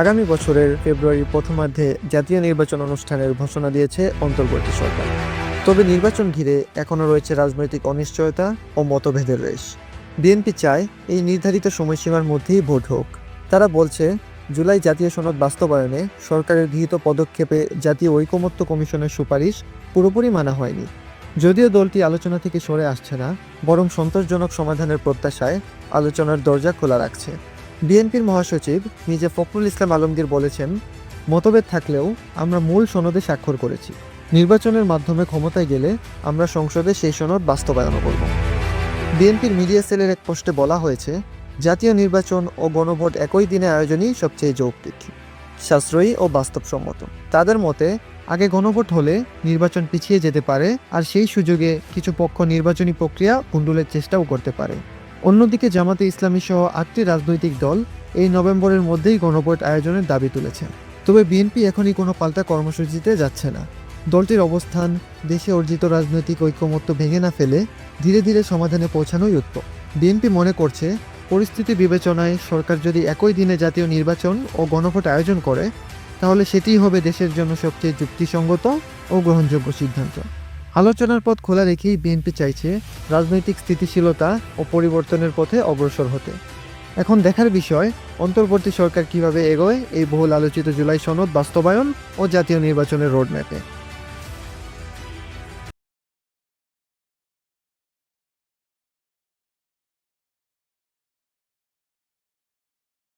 আগামী বছরের ফেব্রুয়ারির প্রথমার্ধে জাতীয় নির্বাচন অনুষ্ঠানের ঘোষণা দিয়েছে অন্তর্বর্তী সরকার। তবে নির্বাচন ঘিরে এখনও রয়েছে রাজনৈতিক অনিশ্চয়তা ও মতভেদের রেশ। বিএনপি চায় এই নির্ধারিত সময়সীমার মধ্যেই ভোট হোক। তারা বলছে, জুলাই জাতীয় সনদ বাস্তবায়নে সরকারের গৃহীত পদক্ষেপে জাতীয় ঐকমত্য কমিশনের সুপারিশ পুরোপুরি মানা হয়নি। যদিও দলটি আলোচনা থেকে সরে আসছে না, বরং সন্তোষজনক সমাধানের প্রত্যাশায় আলোচনার দরজা খোলা রাখছে। বিএনপির মহাসচিব নিজে ফখরুল ইসলাম আলমগীর বলেছেন, মতভেদ থাকলেও আমরা মূল সনদে স্বাক্ষর করেছি। নির্বাচনের মাধ্যমে ক্ষমতায় গেলে আমরা সংসদে সেই সনদ বাস্তবায়ন করব। বিএনপির মিডিয়া সেলের এক পোস্টে বলা হয়েছে, জাতীয় নির্বাচন ও গণভোট একই দিনে আয়োজনই সবচেয়ে যৌক্তিক, সাশ্রয়ী ও বাস্তবসম্মত। তাদের মতে, আগে গণভোট হলে নির্বাচন পিছিয়ে যেতে পারে আর সেই সুযোগে কিছু পক্ষ নির্বাচনী প্রক্রিয়া কুণ্ডুলের চেষ্টাও করতে পারে। অন্যদিকে জামাতে ইসলামী সহ আটটি রাজনৈতিক দল এই নভেম্বরের মধ্যেই গণভোট আয়োজনের দাবি তুলেছে। তবে বিএনপি এখনই কোনো পাল্টা কর্মসূচিতে যাচ্ছে না। দলটির অবস্থান দেশে অর্জিত রাজনৈতিক ঐক্যমত্য ভেঙে না ফেলে ধীরে ধীরে সমাধানে পৌঁছানোই উত্তম। বিএনপি মনে করছে, পরিস্থিতি বিবেচনায় সরকার যদি একই দিনে জাতীয় নির্বাচন ও গণভোট আয়োজন করে, তাহলে সেটিই হবে দেশের জন্য সবচেয়ে যুক্তিসঙ্গত ও গ্রহণযোগ্য সিদ্ধান্ত। আলোচনার পথ খোলা রেখেই বিএনপি চাইছে রাজনৈতিক স্থিতিশীলতা ও পরিবর্তনের পথে অগ্রসর হতে। এখন দেখার বিষয়, অন্তর্বর্তী সরকার কীভাবে এগোয় এই বহুল আলোচিত জুলাই সনদ বাস্তবায়ন ও জাতীয় নির্বাচনের রোডম্যাপে।